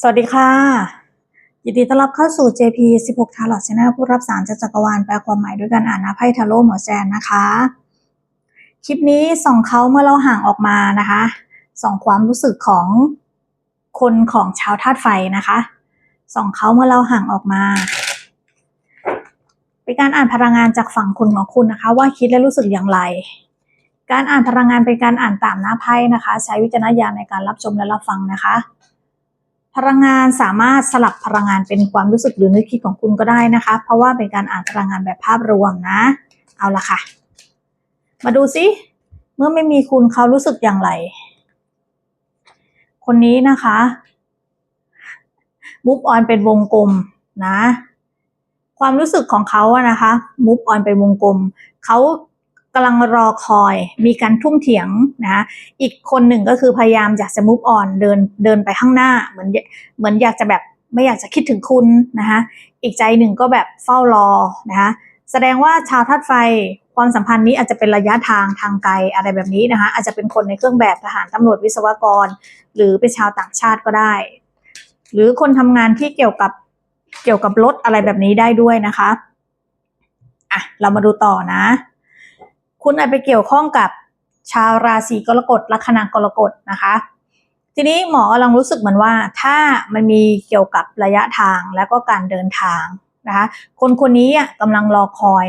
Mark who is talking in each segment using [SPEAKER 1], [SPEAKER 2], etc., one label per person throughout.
[SPEAKER 1] สวัสดีค่ะ ยินดีต้อนรับเข้าสู่ JP 16 Tarot Channel ผู้รับสารจากจักรวาลแปลความหมายด้วยการอ่านนะไพ่ทาโร่หมอแจนนะคะ คลิปนี้ส่องเขาเมื่อเราห่างออกมานะคะส่องความรู้สึกของคนของชาวธาตุไฟนะคะส่องเขาเมื่อเราห่างออกมาเป็นการอ่านพลังงานจากฝั่งคุณของคุณนะคะ ว่าคิดและรู้สึกอย่างไร การอ่านพลังงานเป็นการอ่านตามหน้าไพ่นะคะ ใช้วิจารณญาณในการรับชมและรับฟังนะคะ พลังงานสามารถสลับพลังงานเป็นความรู้สึกหรือนึกคิดของคุณก็ได้นะคะ เพราะว่าเป็นการอ่านพลังงานแบบภาพรวมนะ เอาละค่ะ มาดูซิเมื่อไม่มีคุณเขารู้สึกอย่างไร คนนี้นะคะมุฟออนเป็นวงกลมนะ ความรู้สึกของเขาอะนะคะมุฟออนเป็นวงกลมเขา กำลังรอคอย มีการทุ่มเถียงนะอีกคนหนึ่งก็คือพยายามอยากจะมุฟออนเดินเดินไปข้างหน้า เหมือนเหมือนอยากจะแบบไม่อยากจะคิดถึงคุณนะคะอีกใจหนึ่งก็แบบเฝ้ารอนะคะแสดงว่าชาวธาตุไฟความสัมพันธ์นี้อาจจะเป็นระยะทางทางไกลอะไรแบบนี้นะคะอาจจะเป็นคนในเครื่องแบบทหารตำรวจวิศวกร หรือเป็นชาวต่างชาติก็ได้ หรือคนทำงานที่เกี่ยวกับเกี่ยวกับรถอะไรแบบนี้ได้ด้วยนะคะอะเรามาดูต่อนะ คุณอาจไปเกี่ยวข้องกับชาวราศีกรกฎลัคนากรกฎนะคะ ทีนี้หมอกำลังรู้สึกเหมือนว่า ถ้ามันมีเกี่ยวกับระยะทางแล้วก็การเดินทางนะคะคนคนนี้อะกำลังรอคอย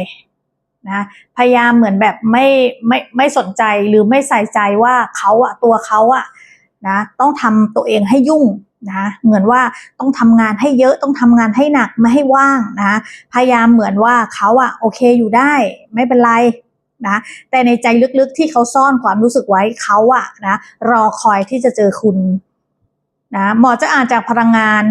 [SPEAKER 1] นะพยายามเหมือนแบบไม่ไม่ไม่สนใจหรือไม่ใส่ใจว่าเขาอะตัวเขาอะนะต้องทำตัวเองให้ยุ่งนะเหมือนว่าต้องทำงานให้เยอะต้องทำงานให้หนักไม่ให้ว่างนะพยายามเหมือนว่าเขาอะโอเคอยู่ได้ ไม่เป็นไร นะแต่ในใจลึกๆที่เขาซ่อนความรู้สึกไว้เขาอะนะรอคอยที่จะเจอคุณนะหมอจะอ่านจากพลังงาน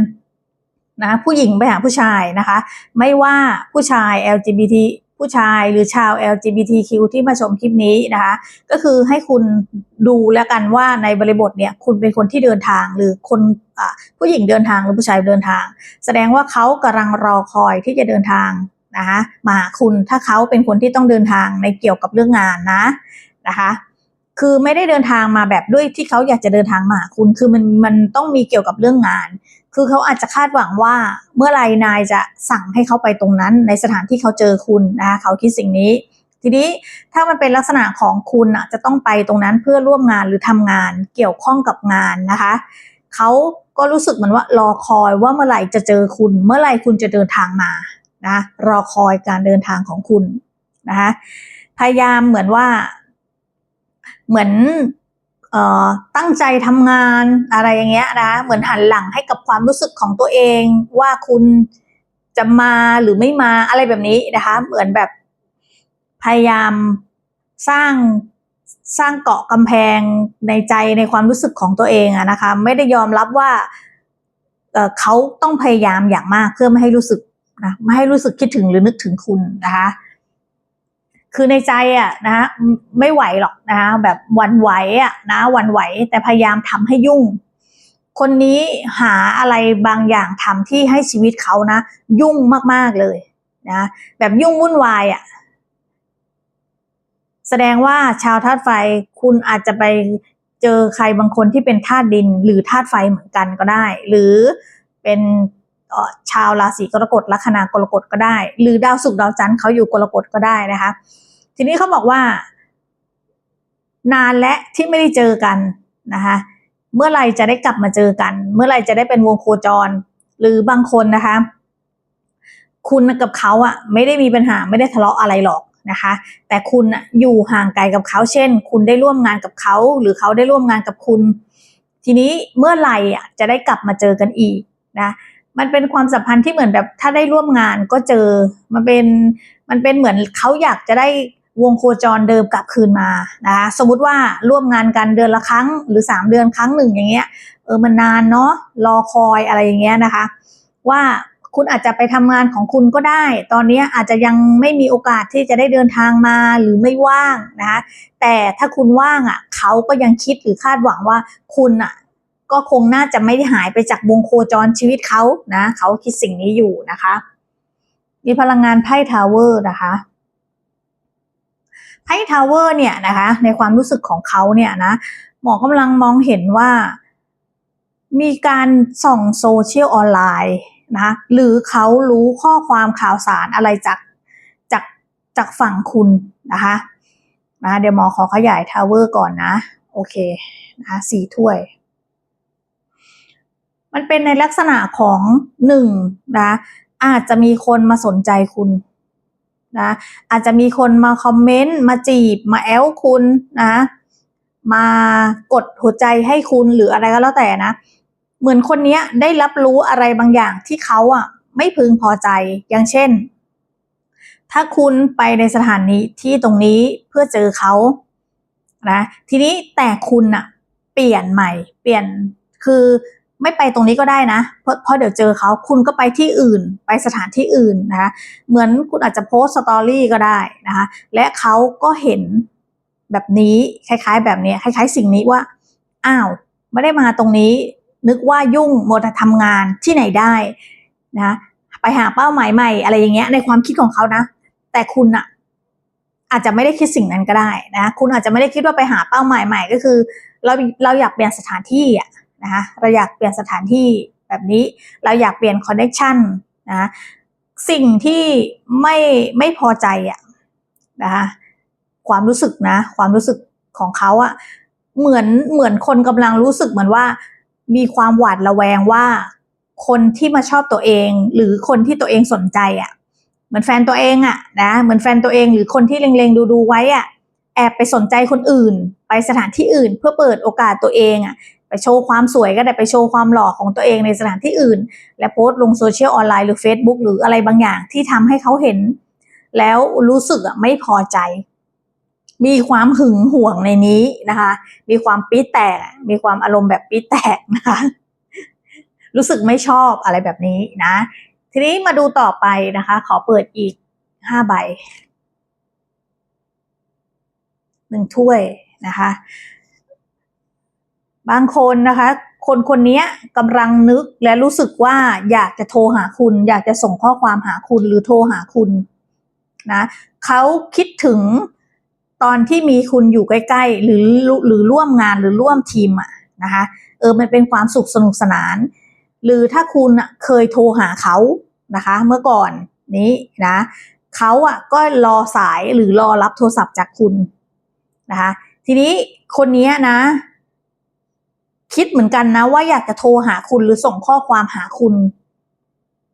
[SPEAKER 1] นะผู้หญิงไปหาผู้ชายนะคะ ไม่ว่าผู้ชาย LGBT ผู้ชายหรือชาว LGBTQ ที่มาชมคลิปนี้นะคะ ก็คือให้คุณดูแล้วกันว่าในบริบทเนี่ยคุณเป็นคนที่เดินทางหรือคนผู้หญิงเดินทางหรือผู้ชายเดินทาง แสดงว่าเขากำลังรอคอยที่จะเดินทาง นะคะมาคุณถ้าเขาเป็นคนที่ต้องเดินทางในเกี่ยวกับเรื่องงานนะนะคะคือไม่ได้เดินทางมาแบบด้วยที่เขาอยากจะเดินทางมาคุณคือมันมันต้องมีเกี่ยวกับเรื่องงาน คือเขาอาจจะคาดหวังว่าเมื่อไรนายจะสั่งให้เขาไปตรงนั้น ในสถานที่เขาเจอคุณนะคะเขาคิดสิ่งนี้ ทีนี้ถ้ามันเป็นลักษณะของคุณอะจะต้องไปตรงนั้นเพื่อร่วมงานหรือทำงานเกี่ยวข้องกับงานนะคะเขาก็รู้สึกเหมือนว่ารอคอยว่าเมื่อไหร่จะเจอคุณ เมื่อไหร่คุณจะเดินทางมา นะรอคอยการเดินทางของคุณนะคะพยายามเหมือนว่า เหมือนออตั้งใจทำงานอะไรอย่างเงี้ยนะเหมือนหันหลังให้กับความรู้สึกของตัวเองว่าคุณจะมาหรือไม่มาอะไรแบบนี้นะคะ เหมือนแบบพยายามสร้างสร้างเกาะกำแพงในใจในความรู้สึกของตัวเองอะนะคะ ไม่ได้ยอมรับว่าเเขาต้องพยายามอย่างมากเพื่อไม่ให้รู้สึก นะไม่ให้รู้สึกคิดถึงหรือนึกถึงคุณนะคะ คือในใจอะนะไม่ไหวหรอกนะคะแบบวันไหวอะนะวันไหวแต่พยายามทำให้ยุ่ง คนนี้หาอะไรบางอย่างทำที่ให้ชีวิตเขานะ ยุ่งมากๆเลยนะ แบบยุ่งวุ่นวายอะแสดงว่าชาวธาตุไฟคุณอาจจะไปเจอใครบางคนที่เป็นธาตุดิน หรือธาตุไฟเหมือนกันก็ได้ หรือเป็น ชาวราศีกรกฎลัคนา กรกฎก็ได้ หรือดาวศุกร์ดาวจันทร์เขาอยู่กรกฎก็ได้นะคะ ทีนี้เขาบอกว่า นานและที่ไม่ได้เจอกันนะคะ เมื่อไรจะได้กลับมาเจอกัน เมื่อไรจะได้เป็นวงโคจร หรือบางคนนะคะ คุณกับเขาอะไม่ได้มีปัญหาไม่ได้ทะเลาะอะไรหรอกนะคะ แต่คุณอยู่ห่างไกลกับเขา เช่น คุณได้ร่วมงานกับเขา หรือเขาได้ร่วมงานกับคุณ ทีนี้เมื่อไหร่อะจะได้กลับมาเจอกันอีกนะ มันเป็นความสัมพันธ์ที่เหมือนแบบถ้าได้ร่วมงานก็เจอ มันเป็นมันเป็นเหมือนเขาอยากจะได้วงโคจรเดิมกลับคืนมานะคะสมมุติว่าร่วมงานกันเดือนละครั้ง หรือสามเดือนครั้งหนึ่งอย่างเงี้ยเออมันนานเนาะรอคอยอะไรอย่างเงี้ยนะคะ ว่าคุณอาจจะไปทำงานของคุณก็ได้ ตอนนี้อาจจะยังไม่มีโอกาสที่จะได้เดินทางมาหรือไม่ว่างนะคะแต่ถ้าคุณว่างอะเขาก็ยังคิดหรือคาดหวังว่าคุณอะ ก็คงน่าจะไม่ได้หายไปจากวงโคจรชีวิตเขานะเขาคิดสิ่งนี้อยู่นะคะมีพลังงานไพ่ทาวเวอร์นะคะไพ่ทาวเวอร์เนี่ยนะคะ ในความรู้สึกของเขาเนี่ยนะหมอกำลังมองเห็นว่า มีการส่องโซเชียลออนไลน์นะหรือเขารู้ข้อความข่าวสารอะไรจากจากจากฝั่งคุณนะคะนะเดี๋ยวหมอขอขยายทาวเวอร์ก่อนนะ โอเคนะคะสี่ถ้วย มันเป็นในลักษณะของหนึ่งนะอาจจะมีคนมาสนใจคุณนะอาจจะมีคนมาคอมเมนต์มาจีบมาแอลคุณนะมากดหัวใจให้คุณหรืออะไรก็แล้วแต่นะ เหมือนคนเนี้ยได้รับรู้อะไรบางอย่างที่เขาอะไม่พึงพอใจอย่างเช่น ถ้าคุณไปในสถานนี้ที่ตรงนี้เพื่อเจอเขานะทีนี้แต่คุณอะเปลี่ยนใหม่ เปลี่ยนคือ ไม่ไปตรงนี้ก็ได้นะ เพราะเพราะเดี๋ยวเจอเขาคุณก็ไปที่อื่น ไปสถานที่อื่นนะคะเหมือนคุณอาจจะโพสสตอรี่ก็ได้นะคะและเขาก็เห็นแบบนี้คล้าย ๆ แบบนี้คล้าย ๆ สิ่งนี้ว่าอ้าวไม่ได้มาตรงนี้ นึกว่ายุ่งโมดทำงานที่ไหนได้นะไปหาเป้าหมายใหม่อะไรอย่างเงี้ยในความคิดของเขานะ แต่คุณอะอาจจะไม่ได้คิดสิ่งนั้นก็ได้นะ คุณอาจจะไม่ได้คิดว่าไปหาเป้าหมายใหม่ก็คือ เราเราอยากเปลี่ยนสถานที่อะ นะคะเราอยากเปลี่ยนสถานที่แบบนี้ เราอยากเปลี่ยนคอนเนคชันนะสิ่งที่ไม่ไม่พอใจอะนะคะความรู้สึกนะ ความรู้สึกของเขาอะเหมือนเหมือนคนกำลังรู้สึกเหมือนว่า มีความหวาดระแวงว่า คนที่มาชอบตัวเอง หรือคนที่ตัวเองสนใจอะเหมือนแฟนตัวเองอะนะเหมือนแฟนตัวเองหรือคนที่เล็งๆดูๆไว้อะแอบไปสนใจคนอื่น ไปสถานที่อื่น เพื่อเปิดโอกาสตัวเองอะ ไปโชว์ความสวยก็ได้ไปโชว์ความหล่อของตัวเองในสถานที่อื่น และโพสต์ลงโซเชียลออนไลน์หรือ Facebook หรืออะไรบางอย่างที่ทำให้เขาเห็น แล้วรู้สึกไม่พอใจ มีความหึงหวงในนี้นะคะ มีความปี๊แตก มีความอารมณ์แบบปี๊แตกนะคะรู้สึกไม่ชอบอะไรแบบนี้นะ ทีนี้มาดูต่อไปนะคะ ขอเปิดอีกห้าใบหนึ่งถ้วยนะคะ บางคนนะคะ คนคนนี้กำลังนึกและรู้สึกว่าอยากจะโทรหาคุณ อยากจะส่งข้อความหาคุณหรือโทรหาคุณนะเขาคิดถึงตอนที่มีคุณอยู่ใกล้ๆ หรือหรือร่วมงานหรือร่วมทีมอะนะคะเออมันเป็นความสุขสนุกสนาน หรือถ้าคุณเคยโทรหาเขานะคะ เมื่อก่อนนี้นะเขาอะก็รอสายหรือรอรับโทรศัพท์จากคุณนะคะ ทีนี้คนนี้นะ คิดเหมือนกันนะ ว่าอยากจะโทรหาคุณหรือส่งข้อความหาคุณ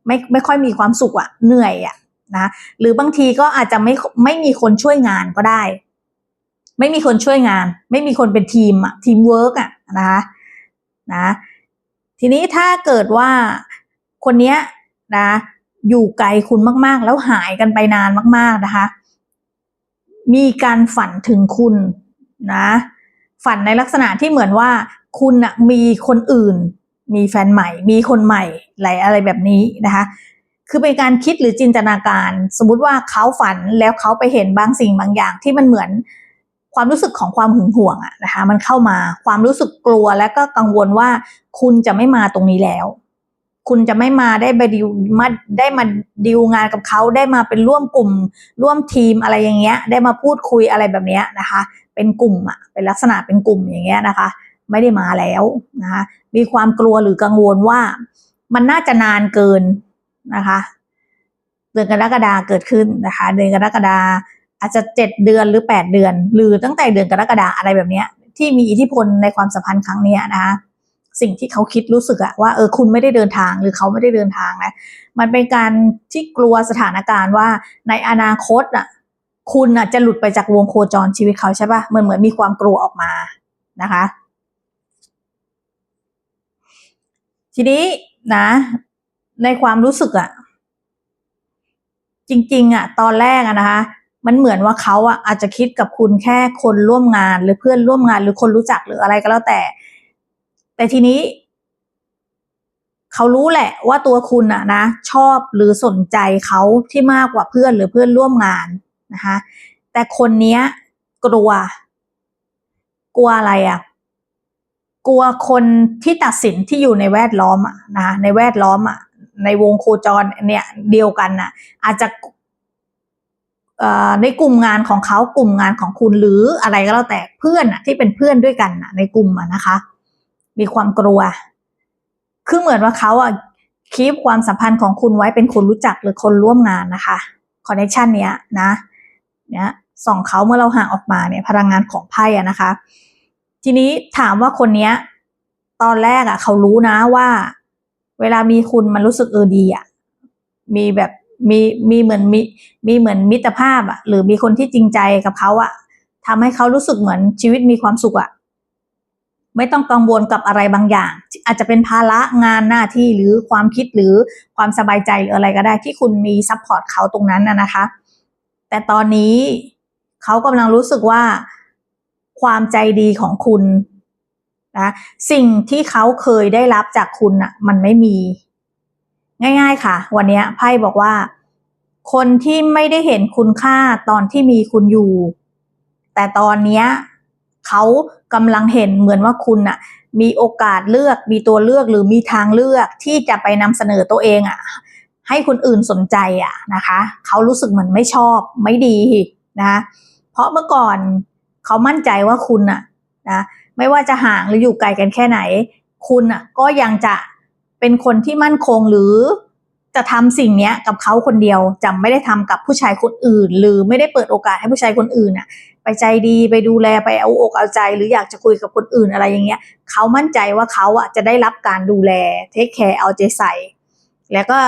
[SPEAKER 1] ไม่ไม่ค่อยมีความสุขอะเหนื่อยอะนะหรือบางทีก็อาจจะไม่ไม่มีคนช่วยงานก็ได้ ไม่มีคนช่วยงาน ไม่มีคนเป็นทีมอะทีมเวิร์กอะนะคะนะทีนี้ถ้าเกิดว่าคนเนี้ยนะ อยู่ไกลคุณมากๆ แล้วหายกันไปนานมาก ๆนะคะ มีการฝันถึงคุณนะ ฝันในลักษณะที่เหมือนว่า คุณนะมีคนอื่น มีแฟนใหม่ มีคนใหม่อะไรอะไรแบบนี้นะคะคือเป็นการคิดหรือจินตนาการ สมมุติว่าเขาฝันแล้วเขาไปเห็นบางสิ่งบางอย่างที่มันเหมือนความรู้สึกของความหึงหวงอะนะคะ มันเข้ามาความรู้สึกกลัวและก็กังวลว่า คุณจะไม่มาตรงนี้แล้ว คุณจะไม่มาได้ไปดิวมาได้มาดิวงานกับเขาได้มาเป็นร่วมกลุ่ม ร่วมทีมอะไรอย่างเงี้ย ได้มาพูดคุยอะไรแบบเนี้ยนะคะ เป็นกลุ่มอะเป็นลักษณะเป็นกลุ่มอย่างเงี้ยนะคะ ไม่ได้มาแล้วนะคะมีความกลัวหรือกังวลว่ามันน่าจะนานเกินนะคะเดือนกรกฎาเกิดขึ้นนะคะ เดือนกรกฎาอาจจะเจ็ดเดือนหรือแปดเดือน หรือตั้งแต่เดือนกรกฎาอะไรแบบเนี้ย ที่มีอิทธิพลในความสัมพันธ์ครั้งนี้นะคะสิ่งที่เขาคิดรู้สึกอะว่าเออคุณไม่ได้เดินทางหรือเขาไม่ได้เดินทางนะมันเป็นการที่กลัวสถานการณ์ว่าในอนาคตอะคุณอะจะหลุดไปจากวงโคจรชีวิตเขาใช่ปะเหมือนเหมือนมีความกลัวออกมานะคะ ทีนี้นะ ในความรู้สึกอะจริง ๆอะตอนแรกอะนะคะ มันเหมือนว่าเขาอะอาจจะคิดกับคุณแค่คนร่วมงานหรือเพื่อนร่วมงานหรือคนรู้จักหรืออะไรก็แล้วแต่ แต่ทีนี้ เขารู้แหละว่าตัวคุณอะนะ ชอบหรือสนใจเขาที่มากกว่าเพื่อนหรือเพื่อนร่วมงานนะคะ แต่คนเนี้ย กลัว กลัวอะไรอะ กลัวคนที่ตัดสินที่อยู่ในแวดล้อมอะนะในแวดล้อมอะในวงโคจรเนี่ยเดียวกันน่ะอาจจะในกลุ่มงานของเขากลุ่มงานของคุณหรืออะไรก็แล้วแต่เพื่อนอะที่เป็นเพื่อนด้วยกันอะในกลุ่มอะนะคะ มีความกลัว คือเหมือนว่าเขาอะคีปความสัมพันธ์ของคุณไว้เป็นคนรู้จักหรือคนร่วมงานนะคะคอนเนคชันเนี้ยนะ เนี่ยส่องเขาเมื่อเราห่างออกมาเนี่ยพลังงานของไพ่อะนะคะ ทีนี้ถามว่าคนเนี้ย ตอนแรกอะเขารู้นะว่า เวลามีคุณมันรู้สึกเออดีอะมีแบบมีมีเหมือนมีมีเหมือนมิตรภาพอะหรือมีคนที่จริงใจกับเขาอะทำให้เขารู้สึกเหมือนชีวิตมีความสุขอะไม่ต้องกังวลกับอะไรบางอย่าง อาจจะเป็นภาระงานหน้าที่หรือความคิดหรือความสบายใจหรืออะไรก็ได้ที่คุณมีซัพพอร์ตเขาตรงนั้นนะนะคะ แต่ตอนนี้เขากำลังรู้สึกว่า ความใจดีของคุณนะสิ่งที่เขาเคยได้รับจากคุณอะมันไม่มี ง่าย ๆ ค่ะ วันนี้ไพ่บอกว่า คนที่ไม่ได้เห็นคุณค่าตอนที่มีคุณอยู่ แต่ตอนเนี้ยเขากำลังเห็นเหมือนว่าคุณอะมีโอกาสเลือกมีตัวเลือกหรือมีทางเลือกที่จะไปนำเสนอตัวเองอะให้คนอื่นสนใจอะนะคะ เขารู้สึกเหมือนไม่ชอบไม่ดีนะเพราะเมื่อก่อน เขามั่นใจว่าคุณอะนะไม่ว่าจะห่างหรืออยู่ไกลกันแค่ไหน คุณอะก็ยังจะเป็นคนที่มั่นคงหรือจะทำสิ่งเนี้ยกับเขาคนเดียวจะไม่ได้ทำกับผู้ชายคนอื่น หรือไม่ได้เปิดโอกาสให้ผู้ชายคนอื่นอะไปใจดีไปดูแลไปเอาอกเอาใจ หรืออยากจะคุยกับคนอื่นอะไรอย่างเงี้ยเขามั่นใจว่าเขาอะจะได้รับการดูแลเทคแคร์เอาใจใส่ แล้วก็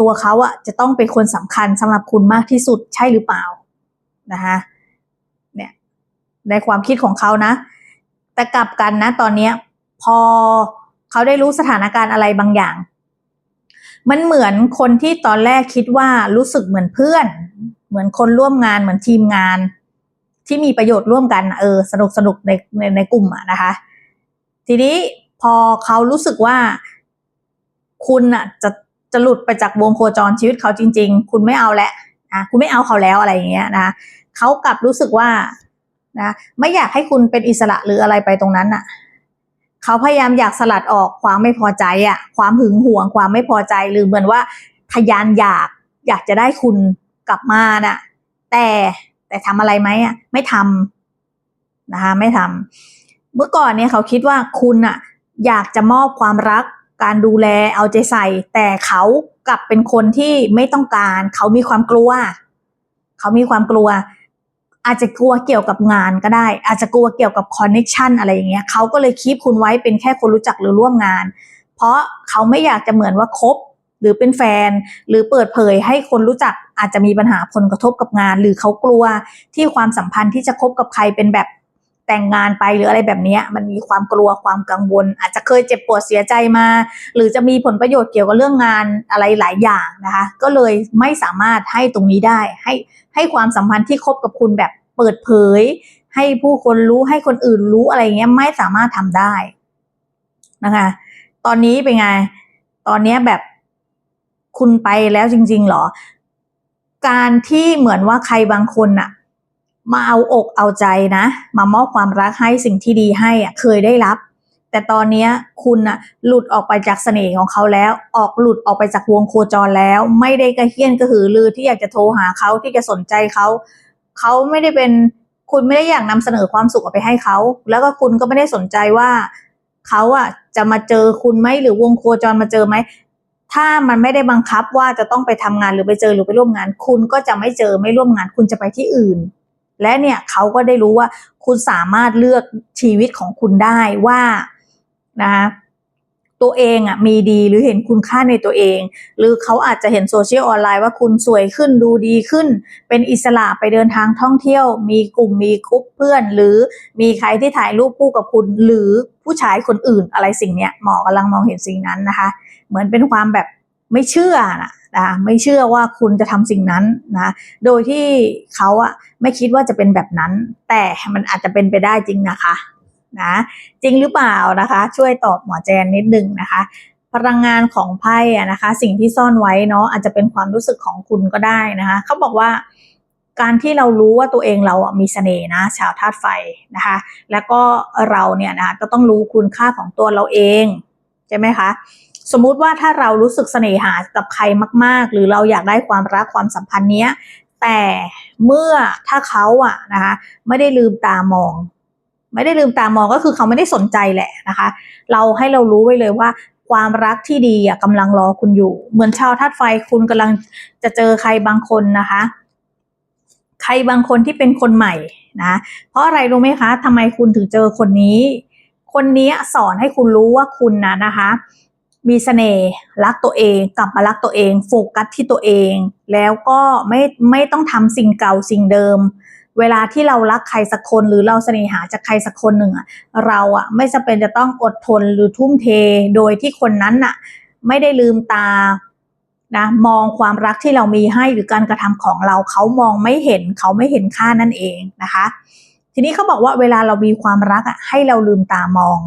[SPEAKER 1] ตัวเขาอะจะต้องเป็นคนสำคัญสำหรับคุณมากที่สุดใช่หรือเปล่านะคะ ในความคิดของเขานะ แต่กลับกันนะตอนเนี้ยพอเขาได้รู้สถานการณ์อะไรบางอย่าง มันเหมือนคนที่ตอนแรกคิดว่ารู้สึกเหมือนเพื่อน เหมือนคนร่วมงานเหมือนทีมงาน ที่มีประโยชน์ร่วมกันเออสนุกสนุกในในในกลุ่มอะนะคะ ทีนี้พอเขารู้สึกว่าคุณอะจะจะหลุดไปจากวงโคจรชีวิตเขาจริง ๆ คุณไม่เอาแล้วนะคุณไม่เอาเขาแล้วอะไรอย่างเงี้ยนะเขากลับรู้สึกว่า นะไม่อยากให้คุณเป็นอิสระหรืออะไรไปตรงนั้นอะเขาพยายามอยากสลัดออกความไม่พอใจอะความหึงหวงความไม่พอใจหรือเหมือนว่าทยานอยากอยากจะได้คุณกลับมาน่ะ แต่แต่ทำอะไรไหมอะไม่ทำนะคะ ไม่ทำเมื่อก่อนเนี่ยเขาคิดว่าคุณอะ อยากจะมอบความรักการดูแลเอาใจใส่ แต่เขากลับเป็นคนที่ไม่ต้องการ เขามีความกลัว เขามีความกลัว อาจจะกลัวเกี่ยวกับงานก็ได้ อาจจะกลัวเกี่ยวกับคอนเน็ชันอะไรอย่างเงี้ยเขาก็เลยคีบคุณไว้เป็นแค่คนรู้จักหรือร่วมงาน เพราะเขาไม่อยากจะเหมือนว่าคบหรือเป็นแฟน หรือเปิดเผยให้คนรู้จักอาจจะมีปัญหาผลกระทบกับงาน หรือเขากลัวที่ความสัมพันธ์ที่จะคบกับใครเป็นแบบ แต่งงานไปหรืออะไรแบบนี้มันมีความกลัวความกังวล อาจจะเคยเจ็บปวดเสียใจมา หรือจะมีผลประโยชน์เกี่ยวกับเรื่องงานอะไรหลายอย่างนะคะ ก็เลยไม่สามารถให้ตรงนี้ได้ ให้ให้ความสัมพันธ์ที่คบกับคุณแบบเปิดเผย ให้ผู้คนรู้ให้คนอื่นรู้อะไรเงี้ยไม่สามารถทำได้นะคะ ตอนนี้เป็นไง ตอนนี้แบบคุณไปแล้วจริง ๆ หรอ การที่เหมือนว่าใครบางคนน่ะ มาเอาอกเอาใจนะ มามอบความรักให้สิ่งที่ดีให้อะเคยได้รับ แต่ตอนเนี้คุณน่ะหลุดออกไปจากเสน่ห์ของเขาแล้ว ออกหลุดออกไปจากวงโคจรแล้ว ไม่ได้กระเฮี้ยนกระหือรือที่อยากจะโทรหาเขาที่จะสนใจเขาเขาไม่ได้เป็นคุณไม่ได้อยากนำเสนอความสุขออกไปให้เขา แล้วก็คุณก็ไม่ได้สนใจว่าเขาอะจะมาเจอคุณไหมหรือวงโคจรมาเจอไหมถ้ามันไม่ได้บังคับว่าจะต้องไปทำงานหรือไปเจอหรือไปร่วมงาน คุณก็จะไม่เจอไม่ร่วมงาน คุณจะไปที่อื่น และเนี่ยเขาก็ได้รู้ว่าคุณสามารถเลือกชีวิตของคุณได้ว่านะคะตัวเองอะมีดีหรือเห็นคุณค่าในตัวเอง หรือเขาอาจจะเห็นโซเชียลออนไลน์ว่าคุณสวยขึ้นดูดีขึ้น เป็นอิสระไปเดินทางท่องเที่ยว มีกลุ่มมีกรุ๊ปเพื่อน หรือมีใครที่ถ่ายรูปคู่กับคุณ หรือผู้ชายคนอื่นอะไรสิ่งเนี้ยหมอกำลังมองเห็นสิ่งนั้นนะคะ เหมือนเป็นความแบบ ไม่เชื่อนะนะไม่เชื่อว่าคุณจะทำสิ่งนั้นนะโดยที่เขาอะไม่คิดว่าจะเป็นแบบนั้น แต่มันอาจจะเป็นไปได้จริงนะคะนะจริงหรือเปล่านะคะ ช่วยตอบหมอแจนนิดนึงนะคะ พลังงานของไพ่อะนะคะ สิ่งที่ซ่อนไว้เนาะอาจจะเป็นความรู้สึกของคุณก็ได้นะคะเขาบอกว่าการที่เรารู้ว่าตัวเองเราอะมีเสน่ห์นะชาวธาตุไฟนะคะ แล้วก็เราเนี่ยนะก็ต้องรู้คุณค่าของตัวเราเอง ใช่ไหมคะ สมมุติว่าถ้าเรารู้สึกเสน่หากับใครมาก ๆ หรือเราอยากได้ความรักความสัมพันธ์เนี้ยแต่เมื่อถ้าเขาอะนะคะไม่ได้ลืมตามอง ไม่ได้ลืมตามองก็คือเขาไม่ได้สนใจแหละนะคะ เราให้เรารู้ไว้เลยว่าความรักที่ดีอะกำลังรอคุณอยู่ เหมือนชาวธาตุไฟคุณกำลังจะเจอใครบางคนนะคะ ใครบางคนที่เป็นคนใหม่นะเพราะอะไรรู้ไหมคะทำไมคุณถึงเจอคนนี้ คนนี้สอนให้คุณรู้ว่าคุณนะนะคะ มีเสน่ห์รักตัวเอง กลับมารักตัวเอง โฟกัสที่ตัวเอง แล้วก็ไม่ไม่ต้องทำสิ่งเก่าสิ่งเดิม เวลาที่เรารักใครสักคนหรือเราเสน่หาจากใครสักคนหนึ่งอะเราอะไม่จำเป็นจะต้องอดทนหรือทุ่มเทโดยที่คนนั้นน่ะไม่ได้ลืมตานะมองความรักที่เรามีให้หรือการกระทำของเราเขามองไม่เห็นเขาไม่เห็นค่านั่นเองนะคะ ทีนี้เขาบอกว่าเวลาเรามีความรักอะให้เราลืมตามอง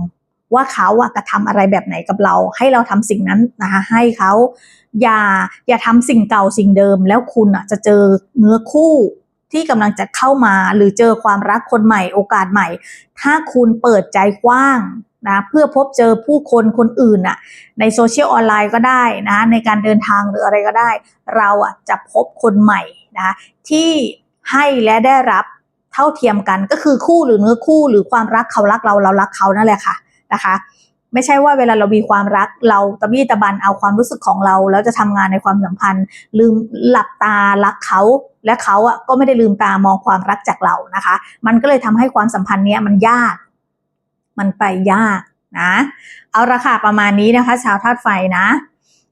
[SPEAKER 1] ว่าเขาอะกระทำอะไรแบบไหนกับเรา ให้เราทำสิ่งนั้นนะคะให้เขาอย่าอย่าทำสิ่งเก่าสิ่งเดิม แล้วคุณอะจะเจอเนื้อคู่ที่กำลังจะเข้ามาหรือเจอความรักคนใหม่โอกาสใหม่ ถ้าคุณเปิดใจกว้างนะเพื่อพบเจอผู้คนคนอื่นอะในโซเชียลออนไลน์ก็ได้นะในการเดินทางหรืออะไรก็ได้ เราอะจะพบคนใหม่นะคะที่ให้และได้รับเท่าเทียมกันก็คือคู่หรือเนื้อคู่หรือความรักเขารักเราเรารักเขานั่นแหละค่ะ นะคะ ไม่ใช่ว่าเวลาเรามีความรักเราตะบี้ตะบันเอาความรู้สึกของเรา แล้วจะทำงานในความสัมพันธ์ ลืมหลับตารักเขาและเขาอะก็ไม่ได้ลืมตามองความรักจากเรานะคะ มันก็เลยทำให้ความสัมพันธ์เนี้ยมันยาก มันไปยากนะเอาราคาประมาณนี้นะคะ ชาวธาตุไฟนะ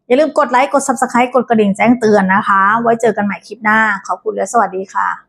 [SPEAKER 1] อย่าลืมกดไลค์ กด subscribe กดกระดิ่งแจ้งเตือนนะคะ ไว้เจอกันใหม่คลิปหน้า ขอบคุณและสวัสดีค่ะ